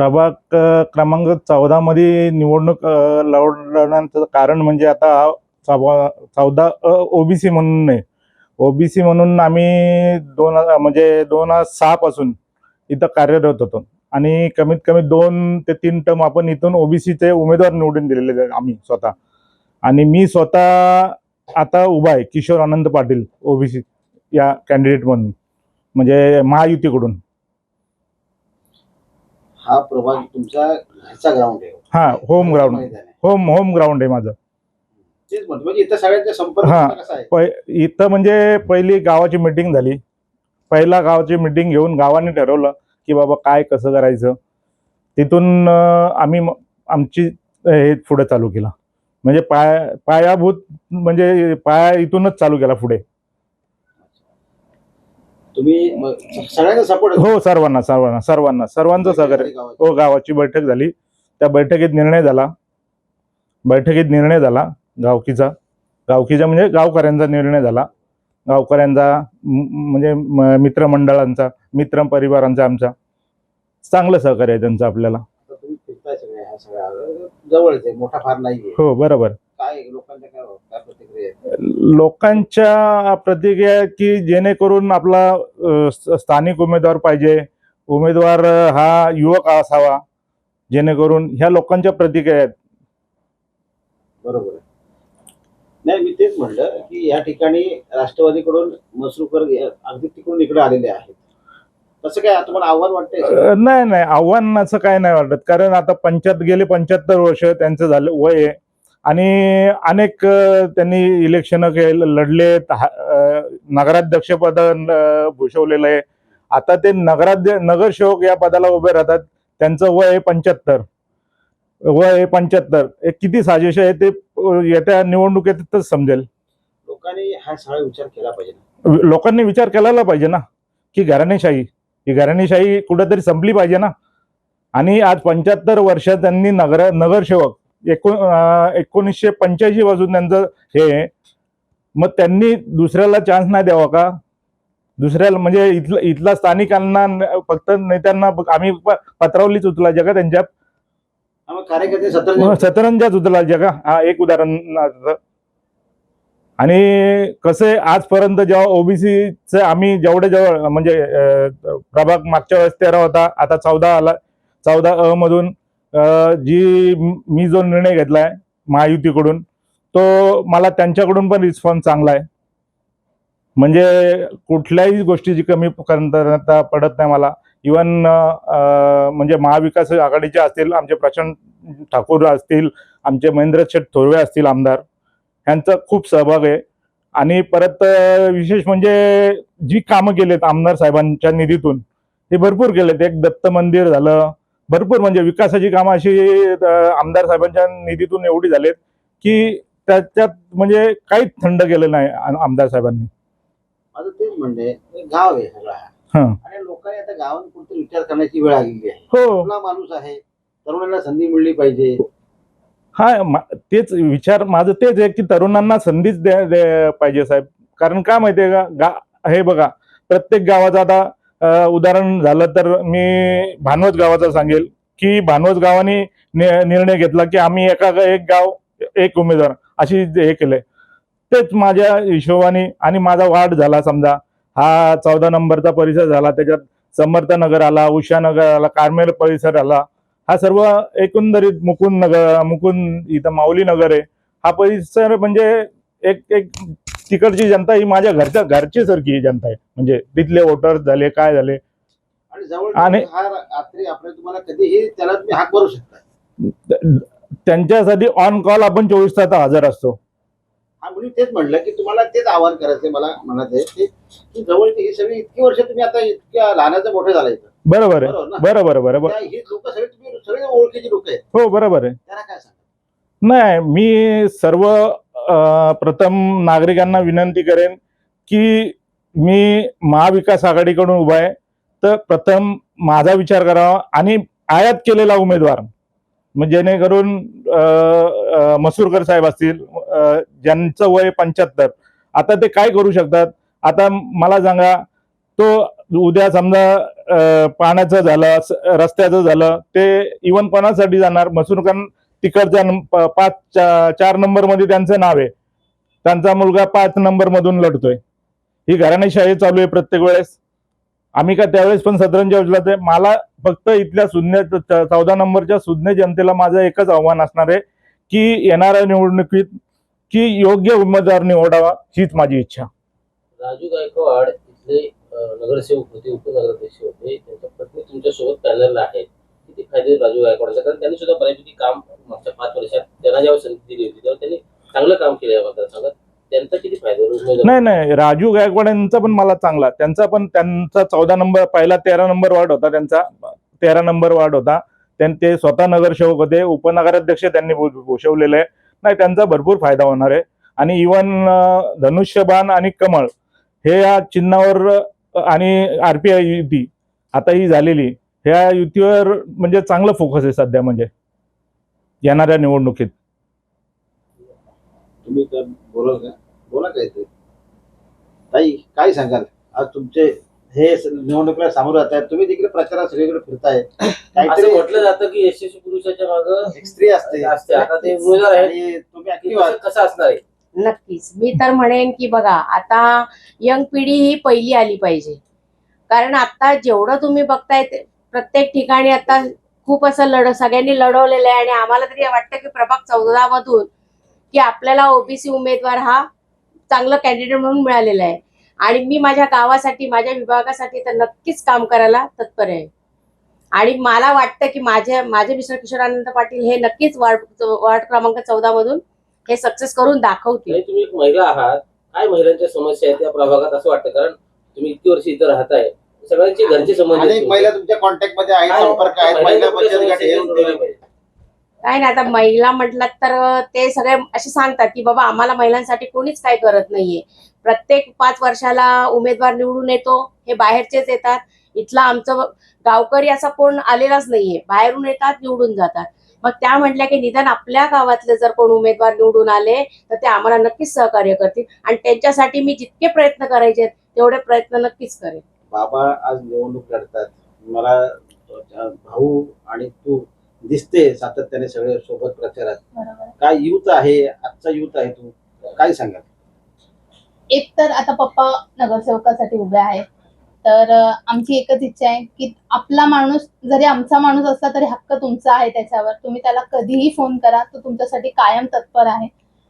प्रभाग क्रमांक चौदा मध्ये निवडणूक लढवण्याचं कारण म्हणजे आता चौदा ओबीसी म्हणून नाही. ओबीसी म्हणून आम्ही दोन हजार- म्हणजे दोन हजार सहा पासून इथं कार्यरत होतो. आणि कमीत कमी दोन ते तीन टर्म आपण इथून ओबीसीचे उमेदवार निवडून दिलेले आहेत आम्ही स्वतः. आणि मी स्वतः आता उभा आहे किशोर आनंद पाटील ओबीसी या कॅन्डिडेट म्हणून म्हणजे महायुतीकडून. हा प्रभाग तुमचा ह्याचा ग्राउंड आहे. हा home ground. Home home ground आहे माझं. तेच म्हणतो म्हणजे इथं सगळ्यांचा संपर्क हा. तुमचा कसा आहे? प इथं म्हणजे पहिली गावाची मिटिंग झाली. पहिला गावाची मिटिंग घेऊन गावाने ठरवलं की बाबा काय कसं करायचं. तिथून अं, आम्ही म- आमची हे पुढे चालू केलं. म्हणजे पाया पायाभूत म्हणजे पाया इथूनच चालू केला पुढे. तुम्ही सगळ्यांचा सपोर्ट हो सर्वांना सर्वांना सर्वांना. सर्वांचं सहकार्य हो गावाची बैठक झाली. त्या बैठकीत निर्णय झाला. बैठकीत निर्णय झाला गावकीचा. गावकीचा म्हणजे गावकऱ्यांचा निर्णय झाला. गावकऱ्यांचा म्हणजे मित्रमंडळांचा मित्र परिवारांचा आमचा. चांगलं सहकार्य आहे त्यांचं आपल्याला. जवळच आहे मोठा फार नाहीये. हो बरोबर काय लोकांच्या काय काय प्रतिक्रिया आहे? लोकांच्या प्रतिक्रिया की जेणेकरून आपला स्थानिक उमेदवार पाहिजे. उमेदवार हा युवक असावा. जेणेकरून ह्या लोकांच्या प्रतिक्रिया आहेत. बरोबर नाही मी तेच म्हणलं की या ठिकाणी राष्ट्रवादीकडून मसरूकर अगदी तिकडून इकडे आलेले आहेत. तसं काय तुम्हाला आव्हान वाटतंय? नाही नाही. आव्हान असं काय नाही वाटत. कारण आता पंच्याहत्तर गेले पंच्याहत्तर वर्ष त्यांचं झालं वय आहे. आणि अनेक त्यांनी इलेक्शन केलं लढले नगराध्यक्षपद भूषवलेलं आहे. आता ते नगराध्य नगरसेवक या पदाला उभे राहतात. त्यांचं वय आहे पंच्याहत्तर. वय आहे पंच्याहत्तर. किती साजेश आहे ते येत्या निवडणुकीतच समजेल. लोकांनी हा सगळा विचार केला पाहिजे. लोकांनी विचार केला पाहिजे ना. की घराणेशाही ही घराणेशाही कुठेतरी संपली पाहिजे ना. आणि आज पंच्याहत्तर वर्षात त्यांनी नगर नगरसेवक एकोण एकोणीसशे पंच्याऐंशी पासून त्यांचं हे. मग त्यांनी दुसऱ्याला चान्स नाही द्यावा का दुसऱ्याला म्हणजे इथलं इथल्या स्थानिकांना फक्त नेत्यांना आम्ही पत्रावलीच उचलायच्या का त्यांच्या सतरंजाच उचलायच्या का हा एक उदाहरण. आणि कसं आजपर्यंत जेव्हा ओबीसीचं आम्ही जेवढे जवळ म्हणजे प्रभाग मागच्या वेळेस तेरा होता आता चौदा आला चौदा अ मधून जी मी जो निर्णय घेतलाय महायुतीकडून तो मला त्यांच्याकडून पण रिस्पॉन्स चांगला आहे. म्हणजे कुठल्याही गोष्टीची कमी करता पडत नाही मला. इवन म्हणजे महाविकास आघाडीचे असतील आमचे प्रशांत ठाकूर असतील आमचे महेंद्र शेठ थोरवे असतील आमदार ह्यांचा खूप सहभाग आहे. आणि परत विशेष म्हणजे जी कामं केलेत आमदार साहेबांच्या निधीतून ते भरपूर केलेत. एक दत्त मंदिर झालं भरपूर म्हणजे विकासाची कामं अशी आमदार साहेबांच्या निधीतून एवढी झालेत की त्याच्यात म्हणजे काहीच थंड केलं नाही आमदार साहेबांनी. माझं तेच म्हणणे हे गाव आहे सगळा. हं. आणि लोकांनी आता गावात कुठेतरी विचार करण्याची वेळ आलेली आहे. हो. माणूस आहे? तरुणांना संधी मिळली पाहिजे. हा तेच विचार माझं तेच आहे की तरुणांना संधीच द्या द्या- पाहिजे साहेब. कारण का माहितीये का? गा हे बघा प्रत्येक गावाचं आता उदाहरण झालं तर मी भानवत गावाचा सांगेल की भानवत गावाने नि- निर्णय घेतला की आम्ही एका एक गाव एक उमेदवार अशी हे केलंय. तेच माझ्या हिशोबाने आणि माझा वाढ झाला समजा. हा चौदा नंबरचा परिसर झाला त्याच्यात समर्थ नगर आला उषानगर आला कार्मेल परिसर आला. हा सर्व एकंदरीत मुकुंद नगर मुकुंद इथं माऊली नगर आहे. हा परिसर म्हणजे एक एक तिकडची जनता ही माझ्या घरच्या घरची सारखी ही जनता आहे. म्हणजे तिथले वोटर झाले काय झाले. आणि त्यांच्यासाठी ऑन कॉल आपण चोवीस तास हजर असतो. तेच म्हणलं की तुम्हाला तेच आवाहन करायचंय मला म्हणत आहे की जवळची ही सगळी इतकी वर्ष तुम्ही आता इतक्या लहानाचं मोठं झालाय इथं. बरोबर आहे. बरोबर बरोबर ही लोक सगळे तुम्ही सगळे ओळखीची लोक आहेत. हो बरोबर आहे. नाही मी सर्व प्रथम नागरिकांना विनंती करेन की मी महाविकास आघाडीकडून उभा आहे. तर प्रथम माझा विचार करावा आणि आयात केलेला उमेदवार मग जेणेकरून मसूरकर साहेब असतील ज्यांचं वय पंच्याहत्तर आता ते काय करू शकतात? आता मला सांगा तो उद्या समजा पाण्याचं झालं रस्त्याचं झालं ते इवन कोणासाठी जाणार? मसूरकन तिकडच्या पाच चार नंबरमध्ये त्यांचं नाव आहे. त्यांचा मुलगा पाच नंबर मधून लढतोय. ही घराणेशाही चालू आहे प्रत्येक वेळेस. आम्ही का त्यावेळेस पण सदरंज उचलत मला फक्त इथल्या सुज्ञ चौदा नंबरच्या सुज्ञ जनतेला माझं एकच आव्हान असणार आहे की येणाऱ्या निवडणुकीत की योग्य उमेदवार निवडावा हीच माझी इच्छा. राजू गायकवाड इथले नगरसेवक होते उपनगराध्यक्ष होते. त्यांच्या पत्नी तुमच्यासोबत पॅनलला आहेत. किती फायदे राजू गायकवाडचा कारण त्यांनी सुद्धा बऱ्यापैकी काम मागच्या पाच वर्षात त्यांना जेव्हा संधी दिली होती त्यावर त्यांनी चांगलं काम केलं या मतदारसंघात. त्यांचा किती फायदा नाही नाही राजू गायकवाड यांचा पण मला चांगला. त्यांचा पण त्यांचा चौदा नंबर पहिला तेरा नंबर वार्ड होता त्यांचा. तेरा नंबर वार्ड होता. त्यां- ते स्वतः नगरसेवक होते. उपनगराध्यक्ष त्यांनी भू- भूषवलेले आहे. नाही त्यांचा भरपूर फायदा होणार आहे. आणि इवन धनुष्यबाण आणि कमळ हे या चिन्हावर अ, आणि आरपीआय युती आता ही झालेली. ह्या युतीवर म्हणजे चांगलं फोकस आहे सध्या म्हणजे येणाऱ्या निवडणुकीत. तुम्ही काय बोलाल का बोला काय ते ताई काय सांगाल? आज तुमचे हे स- निवडणुकीला सामोरं जात आहेत. तुम्ही तिकडे प्रचारात सगळीकडे फिरताय. असं काहीतरी म्हटलं जातं की यशस्वी पुरुषाच्या मागं एक स्त्री असते. असते. आता ते उमेदवार आहेत. आणि तुम्ही ऍक्टिव्ह आहात. कसं असणार आहे? नक्कीच. मी तर म्हणेन की बघा आता यंग पिढी ही पहिली आली पाहिजे. कारण आता जेवढं तुम्ही बघताय ते प्रत्येक ठिकाणी आता खूप असं लढ सगळ्यांनी लढवलेलं आहे आणि आम्हाला तरी वाटतं की प्रभाग चौदा मधून की आपल्याला ओबीसी उमेदवार हा चांगला कॅन्डिडेट म्हणून मिळालेला आहे. आणि मी माझ्या गावासाठी माझ्या विभागासाठी तर नक्कीच काम करायला तत्पर आहे. आणि मला वाटतं की माझ्या माझे मिस्टर किशोरानंद पाटील हे नक्कीच वार्ड वार्ड क्रमांक चौदा मधून हे सक्सेस करून दाखवतील. तुम्ही एक महिला आहात. काय महिलांच्या समस्या आहेत त्या प्रभागात असं वाटतं? कारण तुम्ही इतकी वर्ष इथं राहताय. सगळ्यांची घरचे संबंध आहेत अनेक महिला तुमच्या कॉन्टॅक्टमध्ये आहेत काय- संपर्क आहेत महिला बचत गट हे. काय नाही आता महिला म्हटलं तर ते सगळे असे सांगतात की बाबा आम्हाला महिलांसाठी कोणीच काय करत नाहीये. प्रत्येक पाच वर्षाला उमेदवार निवडून येतो हे बाहेरचेच येतात. इथला आमचं गावकरी असा कोण आलेलाच नाहीये. बाहेरून येतात निवडून जातात. मग त्या म्हटल्या की निदान आपल्या गावातले जर कोण उमेदवार निवडून आले तर ते आम्हाला नक्कीच सहकार्य करतील. आणि त्यांच्यासाठी मी जितके प्रयत्न करायचे आहेत, तेवढे प्रयत्न नक्कीच करेन. बाबा आज निवडणूक लढतात. मला भाऊ आणि तू दिसते सातत्याने सगळे सोबत प्रचारात. काय युथ आहे? आजचा युथ आहे तू. काय सांगाल? एक तर आता पप्पा नगरसेवकासाठी उभे आहेत. तर आमची एकच इच्छा आहे की आपला माणूस जरी आमचा माणूस असला तरी हक्क तुमचा आहे त्याच्यावर. तुम्ही त्याला कधीही फोन करा तो तुमच्यासाठी कायम तत्पर आहे.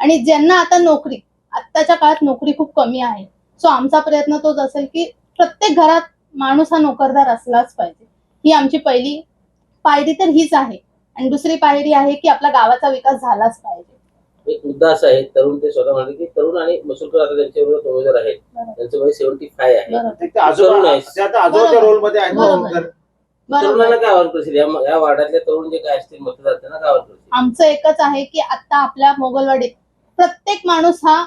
आणि ज्यांना आता नोकरी आत्ताच्या काळात नोकरी खूप कमी आहे. सो आमचा प्रयत्न तोच असेल की प्रत्येक घरात माणूस हा नोकरदार असलाच पाहिजे. ही आमची पहिली पायरी तर हीच आहे. आणि दुसरी पायरी आहे की आपल्या गावाचा विकास झालाच पाहिजे. एक मुद्दा असा आहे तरुण ते स्वतः म्हणाले की तरुण आणि मसूरकर आता त्यांच्या विरोधात उमेदवार आहेत. बरोबर. त्यांचं वय सेव्हन्टी फाय आहे. बरोबर. ते- ते आजोबा तरुण आहेस. ते आता आजोबाच्या बरोबर. रोलमध्ये आहेत. बरोबर. तर बरोबर. तरुणांना काय आवाहन करशील या तरुण जे काय असतील मतदार त्यांना काय आवाहन करशील आमचं एकच आहे की आता आपल्या मोगलवाडीत प्रत्येक माणूस हा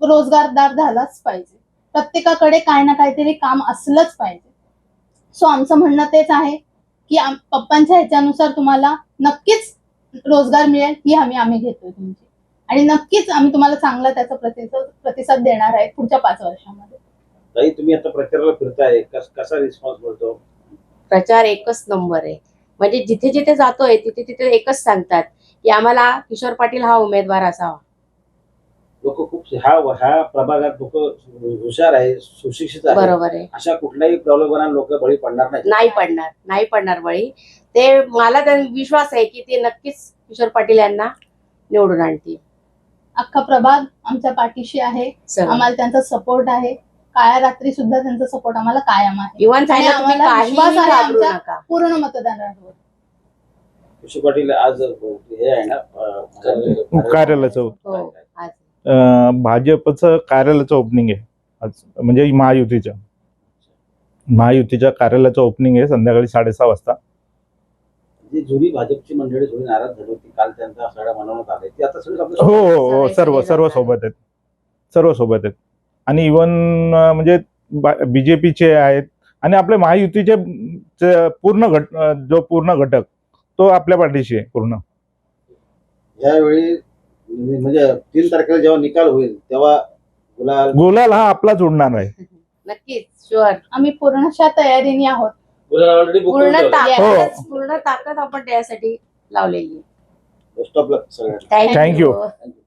रोजगारदार झालाच पाहिजे. प्रत्येकाकडे काय ना काहीतरी काम असलंच पाहिजे. सो आमचं म्हणणं तेच आहे की पप्पांच्या ह्याच्यानुसार तुम्हाला नक्कीच रोजगार मिळेल ही हमी आम्ही घेतोय तुमची. आणि नक्कीच आम्ही तुम्हाला चांगला त्याचा प्रतिसाद प्रतिसाद देणार आहे पुढच्या पाच वर्षामध्ये. ताई तुम्ही आता प्रचाराला फिरताय. कस- कसा रिस्पॉन्स मिळतो? प्रचार एकच नंबर आहे. म्हणजे जिथे जिथे जातोय तिथे तिथे एकच सांगतात की आम्हाला किशोर पाटील हा उमेदवार असावा. लोक खूप ह्या ह्या प्रभागात लोक हुशार आहे सुशिक्षित आहे बरोबर आहे. अशा कुठल्याही प्रलोभना लोक बळी पडणार नाही नाही पडणार नाही पडणार बळी. ते मला तर विश्वास आहे की ते नक्कीच किशोर पाटील यांना निवडून आणतील. अख्खा प्रभाग आमच्या पाठीशी आहे. आम्हाला त्यांचा सपोर्ट आहे. काळ्या रात्री सुद्धा त्यांचा सपोर्ट आम्हाला कायम आहे. इव्हन आमच्या- नका. पूर्ण मतदारांवर कृषी पाटील आज हे आहे ना अं, कार्यालयाचं. हो. भाजपचं कार्यालयाचं ओपनिंग आहे. आज म्हणजे महायुतीच्या महायुतीच्या कार्यालयाचं ओपनिंग आहे संध्याकाळी साडेसहा वाजता. जी जुनी भाजपची मंडळी जुनी नाराज झाली होती काल त्यांचा सगळ्या मनवण्यात आले ती आता सगळी आपल्या हो हो हो सर्व सर्व. सोबत आहेत. सर्व सोबत आहेत. आणि इवन म्हणजे बीजेपीचे आहेत आणि आपल्या महायुतीचे चे पूर्ण घट जो पूर्ण घटक तो आपल्या पाठीशी आहे पूर्ण. यावेळी म्हणजे तीन तारखेला जेव्हा निकाल होईल तेव्हा गुलाल गुलाल हा आपलाच उडणार आहे. नक्कीच शुअर आम्ही पूर्णशा तयारीने आहोत. ऑलरेडी बुक पूर्ण. ताकद पूर्ण ताकद आपण त्यासाठी लावलेली बेस्ट ऑफ लक सगळ्यांना. Thank you Thank you.